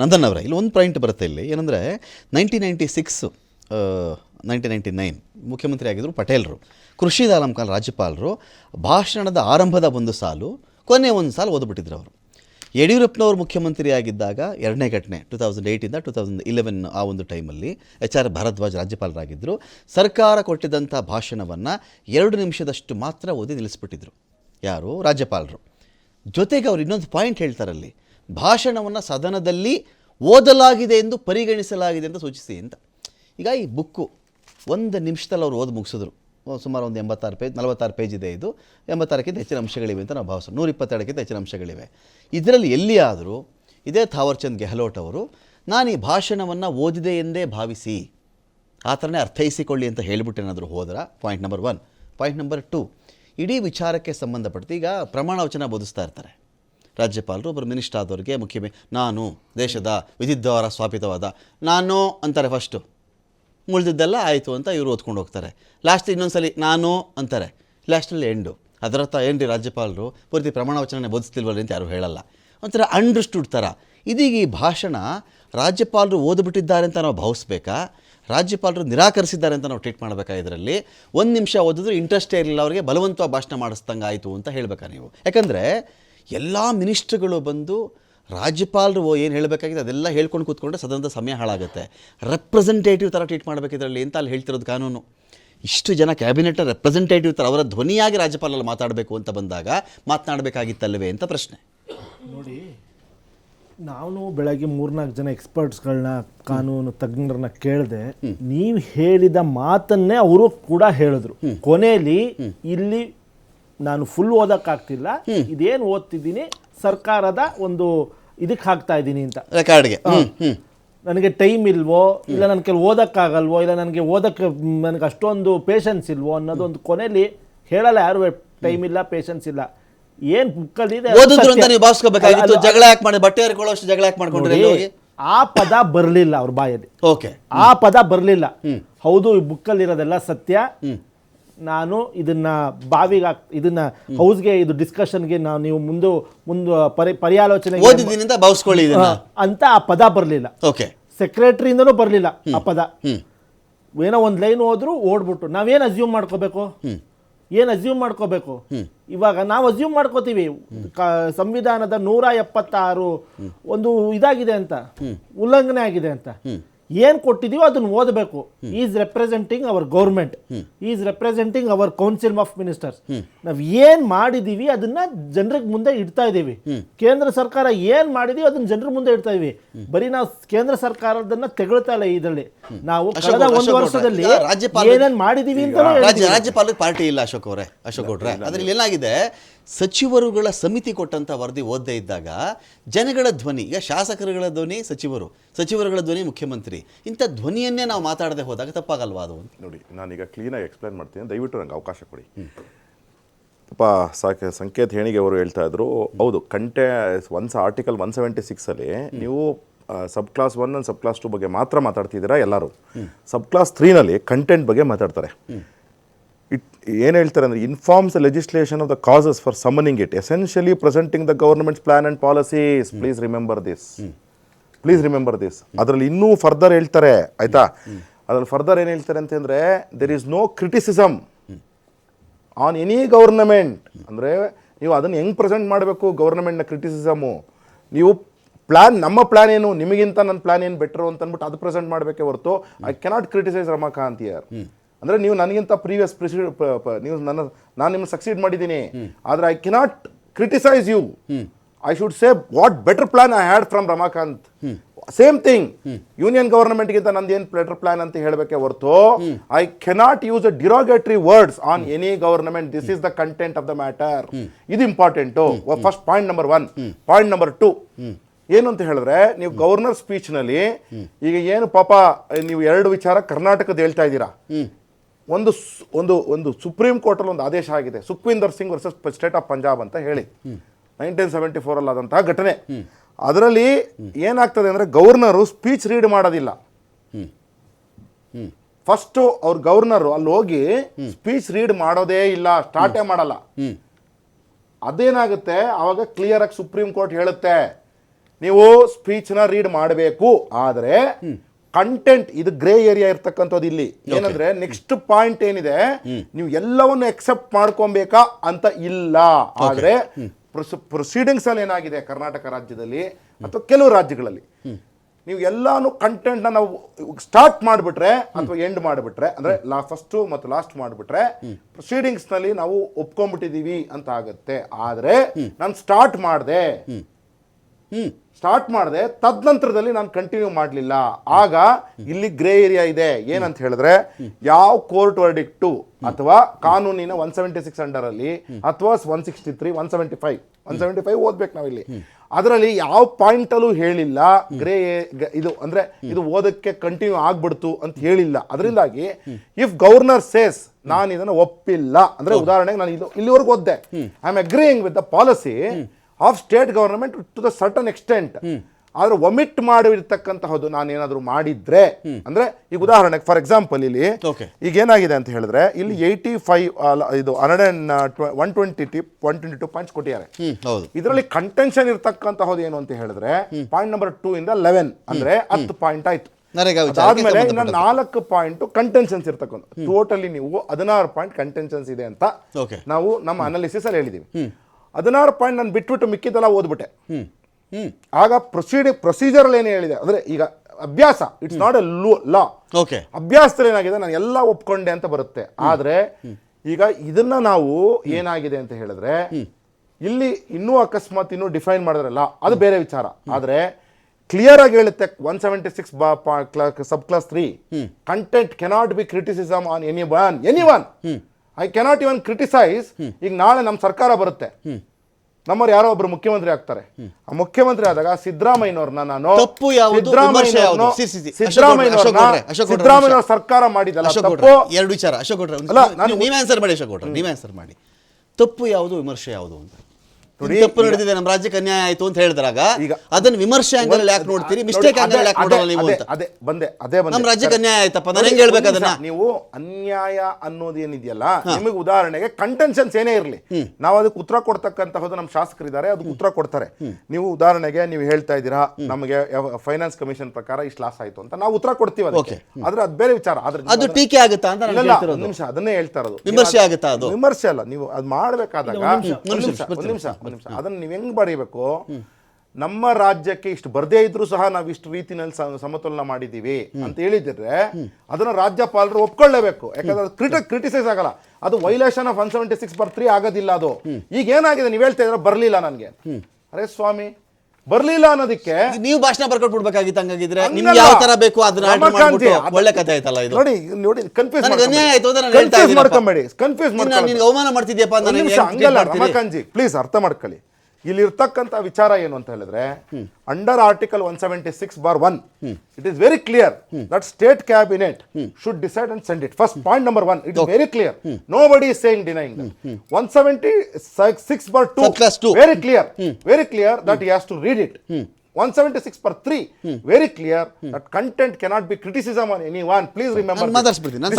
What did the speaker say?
ನಂದನ್ ಅವರ ಇಲ್ಲಿ ಒಂದು ಪಾಯಿಂಟ್ ಬರುತ್ತೆ ಇಲ್ಲಿ. ಏನಂದರೆ nineteen ninety six nineteen ninety nine ಮುಖ್ಯಮಂತ್ರಿ ಆಗಿದ್ದರು ಪಟೇಲರು, ಕೃಷಿ ಕಾಲ ರಾಜ್ಯಪಾಲರು, ಭಾಷಣದ ಆರಂಭದ ಒಂದು ಸಾಲು, ಕೊನೆ ಒಂದು ಸಾಲು ಓದ್ಬಿಟ್ಟಿದ್ರು ಅವರು. ಯಡಿಯೂರಪ್ಪನವರು ಮುಖ್ಯಮಂತ್ರಿ ಆಗಿದ್ದಾಗ ಎರಡನೇ ಘಟನೆ ಟು ತೌಸಂಡ್ ಏಯ್ಟಿಂದ ಟು ತೌಸಂಡ್ ಇಲೆವೆನ್ ಆ ಒಂದು ಟೈಮಲ್ಲಿ ಎಚ್ ಆರ್ ಭಾರದ್ವಾಜ್ ರಾಜ್ಯಪಾಲರಾಗಿದ್ದರು ಸರ್ಕಾರ ಕೊಟ್ಟಿದ್ದಂಥ ಭಾಷಣವನ್ನು ಎರಡು ನಿಮಿಷದಷ್ಟು ಮಾತ್ರ ಓದಿ ನಿಲ್ಲಿಸ್ಬಿಟ್ಟಿದ್ರು. ಯಾರು? ರಾಜ್ಯಪಾಲರು. ಜೊತೆಗೆ ಅವ್ರು ಇನ್ನೊಂದು ಪಾಯಿಂಟ್ ಹೇಳ್ತಾರಲ್ಲಿ. ಭಾಷಣವನ್ನು ಸದನದಲ್ಲಿ ಓದಲಾಗಿದೆ ಎಂದು ಪರಿಗಣಿಸಲಾಗಿದೆ ಅಂತ ಸೂಚಿಸಿ ಅಂತ. ಈಗ ಈ ಬುಕ್ಕು ಒಂದು ನಿಮಿಷದಲ್ಲಿ ಅವ್ರು ಓದಿ ಮುಗಿಸಿದ್ರು. ಸುಮಾರು ಒಂದು ಎಂಬತ್ತಾರು ಪೇಜ್ ನಲವತ್ತಾರು ಪೇಜ್ ಇದೆ ಇದು. ಎಂಬತ್ತಾರಕ್ಕಿಂತ ಹೆಚ್ಚಿನ ಅಂಶಗಳಿವೆ ಅಂತ ನಾವು ಭಾವಿಸೋದು. ನೂರಿಪ್ಪತ್ತೆರಡಕ್ಕಿಂತ ಹೆಚ್ಚಿನ ಅಂಶಗಳಿವೆ. ಇದರಲ್ಲಿ ಎಲ್ಲಿಯಾದರೂ ಇದೇ ಥಾವರ್ಚಂದ್ ಗೆಹ್ಲೋಟ್ ಅವರು, ನಾನು ಈ ಭಾಷಣವನ್ನು ಓದಿದೆ ಎಂದೇ ಭಾವಿಸಿ, ಆ ಥರನೇ ಅರ್ಥೈಸಿಕೊಳ್ಳಿ ಅಂತ ಹೇಳಿಬಿಟ್ಟೇನಾದರೂ ಹೋದ್ರ? Point number one. Point number two. ಇಡೀ ವಿಚಾರಕ್ಕೆ ಸಂಬಂಧಪಟ್ಟು ಈಗ ಪ್ರಮಾಣ ವಚನ ಬೋಧಿಸ್ತಾ ಇರ್ತಾರೆ. ರಾಜ್ಯಪಾಲರು, ಒಬ್ಬರು ಮಿನಿಸ್ಟರ್ ಆದವರಿಗೆ ಮುಖ್ಯ ನಾನು ದೇಶದ ವಿಧಿದ್ವಾರ ಸ್ಥಾಪಿತವಾದ ನಾನು ಅಂತಾರೆ ಫಸ್ಟು ಮುಳ್ದಿದ್ದೆಲ್ಲ ಆಯಿತು ಅಂತ ಇವರು ಓದ್ಕೊಂಡು ಹೋಗ್ತಾರೆ. ಲಾಸ್ಟ್ ಇನ್ನೊಂದ್ಸಲಿ ನಾನು ಅಂತಾರೆ. ಲಾಸ್ಟಲ್ಲಿ ಎಂಡು ಅದರರ್ಥ ಏನು ರಾಜ್ಯಪಾಲರು? ಪೂರ್ತಿ ಪ್ರಮಾಣ ವಚನ ಬೋಧಿಸ್ತಿಲ್ವಲ್ಲ ಅಂತ ಯಾರು ಹೇಳಲ್ಲ. ಒಂಥರ ಅಂಡರ್ಸ್ಟುಡ್ ಥರ. ಇದೀಗ ಈ ಭಾಷಣ ರಾಜ್ಯಪಾಲರು ಓದ್ಬಿಟ್ಟಿದ್ದಾರೆ ಅಂತ ನಾವು ಭಾವಿಸ್ಬೇಕಾ? ರಾಜ್ಯಪಾಲರು ನಿರಾಕರಿಸಿದ್ದಾರೆ ಅಂತ ನಾವು ಟ್ರೀಟ್ ಮಾಡಬೇಕಾ ಇದರಲ್ಲಿ? ಒಂದು ನಿಮಿಷ ಓದಿದ್ರು ಇಂಟ್ರೆಸ್ಟೇ ಇರಲಿಲ್ಲ, ಅವರಿಗೆ ಬಲವಂತವಾಗಿ ಭಾಷಣ ಮಾಡಿಸ್ದಂಗೆ ಆಯಿತು ಅಂತ ಹೇಳಬೇಕಾ ನೀವು? ಯಾಕಂದರೆ ಎಲ್ಲ ಮಿನಿಸ್ಟ್ರುಗಳು ಬಂದು ರಾಜ್ಯಪಾಲರು ಏನು ಹೇಳಬೇಕಾಗಿದೆ ಅದೆಲ್ಲ ಹೇಳ್ಕೊಂಡು ಕೂತ್ಕೊಂಡ್ರೆ ಸದನದ ಸಮಯ ಹಾಳಾಗುತ್ತೆ. ರೆಪ್ರೆಸೆಂಟೇಟಿವ್ ಥರ ಟ್ರೀಟ್ ಮಾಡಬೇಕು ಇದರಲ್ಲಿ ಅಂತ ಅಲ್ಲಿ ಹೇಳ್ತಿರೋದು ಕಾನೂನು? ಇಷ್ಟು ಜನ ಕ್ಯಾಬಿನೆಟ್ ರೆಪ್ರೆಸೆಂಟೇಟಿವ್ ಥರ ಅವರ ಧ್ವನಿಯಾಗಿ ರಾಜ್ಯಪಾಲರಲ್ಲಿ ಮಾತಾಡಬೇಕು ಅಂತ ಬಂದಾಗ ಮಾತನಾಡಬೇಕಾಗಿತ್ತಲ್ವೇ ಅಂತ ಪ್ರಶ್ನೆ. ನೋಡಿ ನಾನು ಬೆಳಗ್ಗೆ ಮೂರ್ನಾಲ್ಕು ಜನ ಎಕ್ಸ್ಪರ್ಟ್ಸ್ಗಳನ್ನ ಕಾನೂನು ತಜ್ಞರನ್ನ ಕೇಳಿದೆ ನೀವು ಹೇಳಿದ ಮಾತನ್ನೇ ಅವರು ಕೂಡ ಹೇಳಿದ್ರು. ಕೊನೆಯಲ್ಲಿ ಇಲ್ಲಿ ನಾನು ಫುಲ್ ಓದಕ್ಕಾಗ್ತಿಲ್ಲ. ಇದೇನು ಓದ್ತಿದ್ದೀನಿ ಸರ್ಕಾರದ ಒಂದು ಇದಕ್ಕೆ ಹಾಕ್ತಾ ಇದ್ದೀನಿ ಅಂತ. ರೆಕಾರ್ಡ್ಗೆ ನನಗೆ ಟೈಮ್ ಇಲ್ವೋ ಇಲ್ಲ ನನ್ನ ಕೆಲವು ಓದಕ್ಕಾಗಲ್ವೋ ಇಲ್ಲ ನನಗೆ ಓದಕ್ಕೆ ನನಗೆ ಅಷ್ಟೊಂದು ಪೇಷನ್ಸ್ ಇಲ್ವೋ ಅನ್ನೋದೊಂದು ಕೊನೆಯಲ್ಲಿ ಹೇಳಲ್ಲ ಯಾರು ಟೈಮ್ ಇಲ್ಲ ಪೇಷನ್ಸ್ ಇಲ್ಲ. ಏನ್ ಬುಕ್ಕಲ್ಲಿ ಇದೆ ಓದಿದ್ರು ಅಂತ ಸತ್ಯ. ನೀವು ಭಾವಿಸ್ಕೋಬೇಕಾಗಿತ್ತು. ಜಗಳ ಯಾಕೆ ಮಾಡಿ ಬಟ್ಟೆ ಹರ್ಕೊಳ್ಳೋಷ್ಟು ಜಗಳ ಯಾಕೆ ಮಾಡ್ಕೊಂಡ್ರಿ ನೋಡಿ, ಆ ಪದ ಬರಲಿಲ್ಲ ಅವ್ರ ಬಾಯಲ್ಲಿ. ಓಕೆ ಆ ಪದ ಬರಲಿಲ್ಲ. ಹೌದು ಈ ಬುಕ್ಕಲ್ಲಿರೋದೆಲ್ಲ ಸತ್ಯ. ನಾನು ಇದನ್ನ ಬಾವಿಗೆ ಹಾಕ್ ಇದನ್ನ ಹೌಸ್ಗೆ ಇದು ಡಿಸ್ಕಷನ್ಗೆ ನಾವು ನೀವು ಮುಂದೆ ಮುಂದೆ ಪರಿ ಪರ್ಯಾಲೋಚನೆ ಅಂತ ಭಾವಿಸ್ಕೊಳ್ಳಿ ಇದನ್ನ. ಅಂತ ಆ ಪದ ಬರಲಿಲ್ಲ. ಓಕೆ ಸೆಕ್ರೆಟರಿಯಿಂದನೂ ಬರಲಿಲ್ಲ ಆ ಪದ. ಏನೋ ಒಂದು ಲೈನ್ ಹೋದ್ರು ಓಡ್ಬಿಟ್ಟು ನಾವೇನು ಅಸ್ಯೂಮ್ ಮಾಡ್ಕೋಬೇಕು? ಏನು ಅಸ್ಯೂಮ್ ಮಾಡ್ಕೋಬೇಕು? ಇವಾಗ ನಾವು ಅಸ್ಯೂಮ್ ಮಾಡ್ಕೋತೀವಿ. ಸಂವಿಧಾನದ ನೂರ ಎಪ್ಪತ್ತಾರು ಒಂದು ಇದಾಗಿದೆ ಅಂತ. ಉಲ್ಲಂಘನೆ ಆಗಿದೆ ಅಂತ. ಏನ್ ಕೊಟ್ಟಿದೀವೋ ಅದನ್ನ ಓದಬೇಕು. Is representing our government is representing our council of ministers ನಾವು ಏನು ಮಾಡಿದೀವಿ ಅದನ್ನ ಜನರಿಗೆ ಮುಂದೆ ಇಡ್ತಾ ಇದೀವಿ. ಕೇಂದ್ರ ಸರ್ಕಾರ ಏನು ಮಾಡಿದೀವಿ ಅದನ್ನ ಜನರ ಮುಂದೆ ಇಡ್ತಾ ಇದೀವಿ. ಬರೀ ನಾವು ಕೇಂದ್ರ ಸರ್ಕಾರದನ್ನ ತೆಗಳ್ತಾ ಇಲ್ಲ ಇದರಲ್ಲಿ. ನಾವು ಕಳೆದ ಒಂದು ವರ್ಷದಲ್ಲಿ ಏನೇನು ಮಾಡಿದೀವಿ ಅಂತ ರಾಜ್ಯ ರಾಜ್ಯಪಾಲಕ್ಕೆ ಪಾರ್ಟಿ ಇಲ್ಲ ಅಶೋಕ್ ಅವರೇ. ಅಶೋಕ್ ಗೌಡ್ರೆ. ಅದ್ರಲ್ಲಿ ಏನಾಗಿದೆ? ಸಚಿವರುಗಳ ಸಮಿತಿ ಕೊಟ್ಟಂತ ವರದಿ ಓದದೇ ಇದ್ದಾಗ ಜನಗಳ ಧ್ವನಿ ಈಗ ಶಾಸಕರುಗಳ ಧ್ವನಿ ಸಚಿವರು ಸಚಿವರುಗಳ ಧ್ವನಿ ಮುಖ್ಯಮಂತ್ರಿ. ಇಂಥ ಧ್ವನಿಯನ್ನೇ ನಾವು ಮಾತಾಡದೆ ಹೋದಾಗ ತಪ್ಪಾಗಲ್ವಾ ಅದು? ಅಂತ ನೋಡಿ ನಾನೀಗ ಕ್ಲೀನಾಗಿ ಎಕ್ಸ್ಪ್ಲೈನ್ ಮಾಡ್ತೀನಿ. ದಯವಿಟ್ಟು ನನಗೆ ಅವಕಾಶ ಕೊಡಿ. ಪಾಪ ಸಾಕೆ ಸಂಕೇತ್ ಹೇಣಿಗೆ ಅವರು ಹೇಳ್ತಾ ಇದ್ರು. ಹೌದು ಕಂಟೆ ಒನ್ಸ್ ಆರ್ಟಿಕಲ್ ಒನ್ ಸೆವೆಂಟಿ ಸಿಕ್ಸಲ್ಲಿ ನೀವು sub clause one sub clause two ಬಗ್ಗೆ ಮಾತ್ರ ಮಾತಾಡ್ತಿದ್ದೀರಾ ಎಲ್ಲರೂ? ಸಬ್ ಕ್ಲಾಸ್ ತ್ರೀನಲ್ಲಿ ಕಂಟೆಂಟ್ ಬಗ್ಗೆ ಮಾತಾಡ್ತಾರೆ. ಇಟ್ ಏನು ಹೇಳ್ತಾರೆ ಅಂದರೆ informs legislation of the causes for summoning it essentially presenting the government's plan and policies please remember this please remember this ಅದರಲ್ಲಿ ಇನ್ನೂ ಫರ್ದರ್ ಹೇಳ್ತಾರೆ ಆಯ್ತಾ? ಅದ್ರಲ್ಲಿ ಫರ್ದರ್ ಏನು ಹೇಳ್ತಾರೆ ಅಂತಂದರೆ there is no criticism on any government ಅಂದರೆ ನೀವು ಅದನ್ನು ಹೆಂಗೆ ಪ್ರೆಸೆಂಟ್ ಮಾಡಬೇಕು ಗೌರ್ನಮೆಂಟ್ನ ಕ್ರಿಟಿಸಿಸಮು ನೀವು ಪ್ಲ್ಯಾನ್ ನಮ್ಮ ಪ್ಲ್ಯಾನ್ ಏನು? ನಿಮಗಿಂತ ನನ್ನ ಪ್ಲ್ಯಾನ್ ಏನು ಬೆಟ್ರು ಅಂತ ಅಂದ್ಬಿಟ್ಟು ಅದು ಪ್ರೆಸೆಂಟ್ ಮಾಡಬೇಕೆ ಹೊರತು I cannot criticize Ramakant here ಅಂದರೆ ನೀವು ನನಗಿಂತ ಪ್ರೀವಿಯಸ್ ನೀವು ನನ್ನ ನಾನು ನಿಮ್ಮನ್ನು ಸಕ್ಸೀಡ್ ಮಾಡಿದ್ದೀನಿ. ಆದರೆ I cannot criticize you I should say what better plan I had from Ramakant same thing union ಗವರ್ನಮೆಂಟ್ಗಿಂತ ನಂದು ಏನು ಬೆಟರ್ ಪ್ಲಾನ್ ಅಂತ ಹೇಳಬೇಕೆ ಹೊರತು I cannot use a derogatory words on any government this is the content of the matter ಇದು important first point number one point number two ಏನು ಅಂತ ಹೇಳಿದ್ರೆ, ನೀವು ಗವರ್ನರ್ ಸ್ಪೀಚ್ನಲ್ಲಿ ಈಗ ಏನು ಪಾಪ, ನೀವು ಎರಡು ವಿಚಾರ ಕರ್ನಾಟಕದ ಹೇಳ್ತಾ ಇದ್ದೀರಾ? ಒಂದು ಒಂದು ಒಂದು ಸುಪ್ರೀಂ ಕೋರ್ಟಲ್ಲಿ ಒಂದು ಆದೇಶ ಆಗಿದೆ. Sukhwinder Singh versus state of Punjab ಅಂತ ಹೇಳಿ. ನೈನ್ಟೀನ್ ಸೆವೆಂಟಿ ಫೋರಲ್ಲಿ ಆದಂತಹ ಘಟನೆ. ಅದರಲ್ಲಿ ಏನಾಗ್ತದೆ ಅಂದರೆ ಗವರ್ನರು ಸ್ಪೀಚ್ ರೀಡ್ ಮಾಡೋದಿಲ್ಲ. ಫಸ್ಟು ಅವ್ರ ಗವರ್ನರು ಅಲ್ಲಿ ಹೋಗಿ ಸ್ಪೀಚ್ ರೀಡ್ ಮಾಡೋದೇ ಇಲ್ಲ ಸ್ಟಾರ್ಟೇ ಮಾಡಲ್ಲ. ಅದೇನಾಗುತ್ತೆ? ಆವಾಗ ಕ್ಲಿಯರ್ ಆಗಿ ಸುಪ್ರೀಂ ಕೋರ್ಟ್ ಹೇಳುತ್ತೆ ನೀವು ಸ್ಪೀಚ್ನ ರೀಡ್ ಮಾಡಬೇಕು ಆದರೆ ಕಂಟೆಂಟ್ ಇದು ಗ್ರೇ ಏರಿಯಾ ಇರ್ತಕ್ಕಂಥದ್ದು ಇಲ್ಲಿ. ಏನಂದ್ರೆ ನೆಕ್ಸ್ಟ್ ಪಾಯಿಂಟ್ ಏನಿದೆ? ನೀವು ಎಲ್ಲವನ್ನು ಎಕ್ಸೆಪ್ಟ್ ಮಾಡ್ಕೊಬೇಕಾ ಅಂತ ಇಲ್ಲ. ಆದ್ರೆ ಪ್ರೊಸೀಡಿಂಗ್ಸ್ ಅಲ್ಲಿ ಏನಾಗಿದೆ ಕರ್ನಾಟಕ ರಾಜ್ಯದಲ್ಲಿ ಅಥವಾ ಕೆಲವು ರಾಜ್ಯಗಳಲ್ಲಿ? ನೀವು ಎಲ್ಲಾನು ಕಂಟೆಂಟ್ನ ನಾವು ಸ್ಟಾರ್ಟ್ ಮಾಡಿಬಿಟ್ರೆ ಅಥವಾ ಎಂಡ್ ಮಾಡಿಬಿಟ್ರೆ ಅಂದ್ರೆ ಲಾ ಫಸ್ಟು ಮತ್ತು ಲಾಸ್ಟ್ ಮಾಡಿಬಿಟ್ರೆ ಪ್ರೊಸೀಡಿಂಗ್ಸ್ನಲ್ಲಿ ನಾವು ಒಪ್ಕೊಂಡ್ಬಿಟ್ಟಿದೀವಿ ಅಂತ ಆಗುತ್ತೆ. ಆದ್ರೆ ನಾನು ಸ್ಟಾರ್ಟ್ ಮಾಡಿದೆ. ಸ್ಟಾರ್ಟ್ ಮಾಡಿದೆ ತದನಂತರದಲ್ಲಿ ನಾನು ಕಂಟಿನ್ಯೂ ಮಾಡಲಿಲ್ಲ. ಆಗ ಇಲ್ಲಿ ಗ್ರೇ ಏರಿಯಾ ಇದೆ. ಏನಂತ ಹೇಳಿದ್ರೆ ಯಾವ ಕೋರ್ಟ್ ವರ್ಡಿಕ್ಟು ಅಥವಾ ಕಾನೂನಿನ ಒನ್ ಸೆವೆಂಟಿ ಸಿಕ್ಸ್ ಅಂಡರ್ ಅಲ್ಲಿ ಅಥವಾ one sixty three one seventy five one seventy five ಓದ್ಬೇಕು ನಾವಿಲ್ಲಿ. ಅದರಲ್ಲಿ ಯಾವ ಪಾಯಿಂಟ್ ಅಲ್ಲೂ ಹೇಳಿಲ್ಲ ಗ್ರೇ ಇದು ಅಂದ್ರೆ ಇದು ಓದಕ್ಕೆ ಕಂಟಿನ್ಯೂ ಆಗ್ಬಿಡ್ತು ಅಂತ ಹೇಳಿಲ್ಲ. ಅದರಿಂದಾಗಿ ಇಫ್ ಗವರ್ನರ್ ಸೇಸ್ ನಾನು ಇದನ್ನು ಒಪ್ಪಿಲ್ಲ ಅಂದ್ರೆ ಉದಾಹರಣೆಗೆ ನಾನು ಇದು ಇಲ್ಲಿವರೆಗೂ ಓದ್ದೆ. I am agreeing with the policy of state government to the certain extent ಆದ್ರೆ ಒಮಿಟ್ ಮಾಡಿರ್ತಕ್ಕಂತಹದ್ದು ನಾನು ಏನಾದರೂ ಮಾಡಿದ್ರೆ ಅಂದ್ರೆ ಈಗ ಉದಾಹರಣೆಗೆ ಫಾರ್ ಎಕ್ಸಾಂಪಲ್ ಇಲ್ಲಿ. ಈಗ ಏನಾಗಿದೆ ಅಂತ ಹೇಳಿದ್ರೆ ಇಲ್ಲಿ ಏಯ್ಟಿ ಫೈವ್ ಇದು ಹಂಡ್ರೆಡ್ ಅಂಡ್ ಒನ್ ಟ್ವೆಂಟಿ ಟಿ ಒನ್ ಟ್ವೆಂಟಿ ಟು ಪಾಯಿಂಟ್ಸ್ ಕೊಟ್ಟಿದ್ದಾರೆ. ಇದರಲ್ಲಿ ಕಂಟೆನ್ಷನ್ ಇರ್ತಕ್ಕಂತಹದ್ದು ಏನು ಅಂತ ಹೇಳಿದ್ರೆ ಪಾಯಿಂಟ್ ನಂಬರ್ ಟೂ ಇಂದ ಲೆವೆನ್ ಅಂದ್ರೆ ಹತ್ತು ಪಾಯಿಂಟ್ ಆಯ್ತು. ಆದ್ಮೇಲೆ ವಿಚಾರಕ್ಕೆ ಅದಾದ್ಮೇಲೆ ಇನ್ನ ನಾಲ್ಕು ಪಾಯಿಂಟ್ ಕಂಟೆನ್ಷನ್ಸ್ ಇರ್ತಕ್ಕಂಥ ಟೋಟಲಿ ನೀವು ಹದಿನಾರು ಪಾಯಿಂಟ್ ಕಂಟೆನ್ಷನ್ಸ್ ಇದೆ ಅಂತ. ನಾವು ನಮ್ಮ ಅನಾಲಿಸಿಸ್ ಅಲ್ಲಿ ಹೇಳಿದೀವಿ. ಹದಿನಾರು ಪಾಯಿಂಟ್ ನಾನು ಬಿಟ್ಬಿಟ್ಟು ಮಿಕ್ಕಿದ್ದೆಲ್ಲ ಓದ್ಬಿಟ್ಟೆ. ಆಗ ಪ್ರೊಸೀಡಿ ಪ್ರೊಸೀಜರ್ ಏನು ಹೇಳಿದೆ? ಅಂದರೆ ಈಗ ಅಭ್ಯಾಸ it's not a law okay. ಅಭ್ಯಾಸದಲ್ಲಿ ಏನಾಗಿದೆ? ನಾನು ಎಲ್ಲ ಒಪ್ಕೊಂಡೆ ಅಂತ ಬರುತ್ತೆ. ಆದರೆ ಈಗ ಇದನ್ನ ನಾವು ಏನಾಗಿದೆ ಅಂತ ಹೇಳಿದ್ರೆ ಇಲ್ಲಿ ಇನ್ನೂ ಅಕಸ್ಮಾತ್ ಇನ್ನೂ ಡಿಫೈನ್ ಮಾಡಿದ್ರಲ್ಲ ಅದು ಬೇರೆ ವಿಚಾರ. ಆದರೆ ಕ್ಲಿಯರ್ ಆಗಿ ಹೇಳುತ್ತೆ one seventy six sub clause three content cannot be criticism on any one any one I cannot even criticize ಈಗ ನಾಳೆ ನಮ್ಮ ಸರ್ಕಾರ ಬರುತ್ತೆ. ನಮ್ಮವ್ರು ಯಾರೋ ಒಬ್ರು ಮುಖ್ಯಮಂತ್ರಿ ಆಗ್ತಾರೆ. ಆ ಮುಖ್ಯಮಂತ್ರಿ ಆದಾಗ ಸಿದ್ದರಾಮಯ್ಯನವ್ರನ್ನ ನಾನು ತಪ್ಪು ಯಾವುದು, ವಿಮರ್ಶೆ ಯಾವುದು? ಸಿ, ಸಿ, ಸಿ. ಅಶೋಕ್ ಸಿದ್ದರಾಮಯ್ಯನವ್ರನ್ನ ಗೌಡ್ರೆ, ಅಶೋಕ್ ಗೌಡ್ರೆ, ಸಿದ್ದರಾಮಯ್ಯನವ್ರ ಸರ್ಕಾರ ಮಾಡಿದಲ್ಲ ಎರಡು ವಿಚಾರ. ಅಶೋಕ್ ನೀವೇ ಆನ್ಸರ್ ಮಾಡಿ ಅಶೋಕ್ ನೀವೇ ಆನ್ಸರ್ ಮಾಡಿ. ತಪ್ಪು ಯಾವುದು? ವಿಮರ್ಶೆ ಯಾವುದು ಅಂತ. ತಪ್ಪು ನಡೆದಿದೆ ನಮ್ಮ ರಾಜ್ಯಕ್ಕೆ ಅನ್ಯಾಯ ಆಯ್ತು ಅಂತ ಹೇಳಿದ್ರಾಗ ಈಗ- ಅದನ್ನ ವಿಮರ್ಶೆ ಆಂಗಲ್ ಯಾಕೆ ನೋಡ್ತೀರಿ? ನೋಡಿ, ಮಿಸ್ಟೇಕ್ ಆಂಗಲ್ ಅದೇ- ಯಾಕೆ ನೋಡಲ್ಲ ನೀವು ಅದೇ- ಅಂತ? ಅದೇ ಬಂದೆ ಅದೇ ಬಂದೆ. ನಮ್ಮ ರಾಜ್ಯಕ್ಕೆ ಅನ್ಯಾಯ ಆಯ್ತಪ್ಪ ನಾನು ಹೆಂಗ್ ಹೇಳ್ಬೇಕು ಅದನ್ನ? ನೀವು ಅನ್ಯಾಯ ಅನ್ನೋದು ಏನಿದೆಯಲ್ಲ ನಿಮಗೆ ಉದಾಹರಣೆಗೆ ಕಂಟೆನ್ಷನ್ಸ್ ಏನೇ ಇರಲಿ. ನಾವು ಅದಕ್ಕೆ ಉತ್ತರ ಕೊಡ್ತಕ್ಕಂತಹದ್ದು ನಮ್ಮ ಶಾಸಕರಿದ್ದಾರೆ ಅದಕ್ಕೆ ಉತ್ತರ ಕೊಡ್ತಾರೆ. ನೀವು ಉದಾಹರಣೆಗೆ ನೀವು ಹೇಳ್ತಾ ಇದ್ದೀರಾ ನಮಗೆ ಫೈನಾನ್ಸ್ ಕಮಿಷನ್ ಪ್ರಕಾರ ಇಷ್ಟು ಲಾಸ್ ಆಯ್ತು ಅಂತ. ನಾವು ಉತ್ತರ ಕೊಡ್ತೀವಿ ಅದಕ್ಕೆ. ಆದ್ರೆ ಅದು ಬೇರೆ ವಿಚಾರ. ಆದ್ರೆ ಅದು ಟೀಕೆ ಆಗುತ್ತಾ ಅಂತ ನಿಮಿಷ ಅದನ್ನೇ ಹೇಳ್ತಾ ಇರೋದು. ವಿಮರ್ಶೆ ಆಗುತ್ತಾ ಅದು? ವಿಮರ್ಶೆ ಅಲ್ಲ ನೀವು ಅದು ಮಾಡಬೇಕಾದಾಗ ನಿಮಿಷ, ಒಂದ್ ನಿಮಿಷ. ಒಂದ್ ನಿಮಿಷ. ಅದನ್ನು ಅದನ್ನ ನೀವು ಹೆಂಗ್ ಬರೀಬೇಕು? ನಮ್ಮ ರಾಜ್ಯಕ್ಕೆ ಇಷ್ಟು ಬರದೇ ಇದ್ರೂ ಸಹ ನಾವು ಇಷ್ಟು ರೀತಿನಲ್ಲಿ ಸಮತೋಲನ ಮಾಡಿದ್ದೀವಿ ಅಂತ ಹೇಳಿದ್ರೆ ಅದನ್ನ ರಾಜ್ಯಪಾಲರು ಒಪ್ಕೊಳ್ಳೇಬೇಕು. ಯಾಕಂದ್ರೆ ಕ್ರಿಟ ಕ್ರಿಟಿಸೈಸ್ ಆಗಲ್ಲ. ಅದು violation of one seventy six bar three ಆಗೋದಿಲ್ಲ ಅದು. ಈಗ ಏನಾಗಿದೆ? ನೀವು ಹೇಳ್ತಾ ಇದ್ರೆ ಬರಲಿಲ್ಲ ನನಗೆ. ಅರೆ ಸ್ವಾಮಿ ಬರ್ಲಿಲ್ಲ ಅನ್ನೋದಕ್ಕೆ ನೀವು ಭಾಷಣ ಬರ್ಕೊಂಡು ಬಿಡ್ಬೇಕಾಗಿತ್ತು ಹಂಗಾಗಿದ್ರೆ? ನಿಮ್ಗೆ ಯಾವ ತರ ಬೇಕು ಅದನ್ನ ರಮಾಕಾಂತ್ ಮಾಡ್ಬಿಟ್ಟು ಒಳ್ಳೆ ಕಥೆ ಆಯ್ತಲ್ಲ ಇದು? ನೋಡಿ ನೋಡಿ ಕನ್ಫ್ಯೂಸ್ ಅನ್ಯಾಯ ಆಯ್ತು ಅಂತ ನಾನು ಹೇಳ್ತಾ ಕನ್ಫ್ಯೂಸ್. ಮಾಡ್ಕೊಂಬೇಡಿ. ಕನ್ಫ್ಯೂಸ್ ನೀನು ಅವಮಾನ ಮಾಡ್ತಿದ್ಯಪ್ಪ ಹಂಗಲ್ಲ. ಜಿ ಪ್ಲೀಸ್ ಅರ್ಥ ಮಾಡ್ಕೊಳ್ಳಿ. ಇಲ್ಲಿ ಇರ್ತಕ್ಕಂಥ ವಿಚಾರ ಏನು ಅಂತ ಹೇಳಿದ್ರೆ under article one seventy six bar one it is very clear that state cabinet should decide and send it first point number one it is very clear nobody is saying denying one seventy six bar two plus two very clear very clear that he has to read it. 176 per 3 very clear that content cannot be criticism on anyone. Please remember ನಾನು this. ಮಾತಾಡ್ಸ್ಬಿಡ್ತೀನಿ. ನಾನು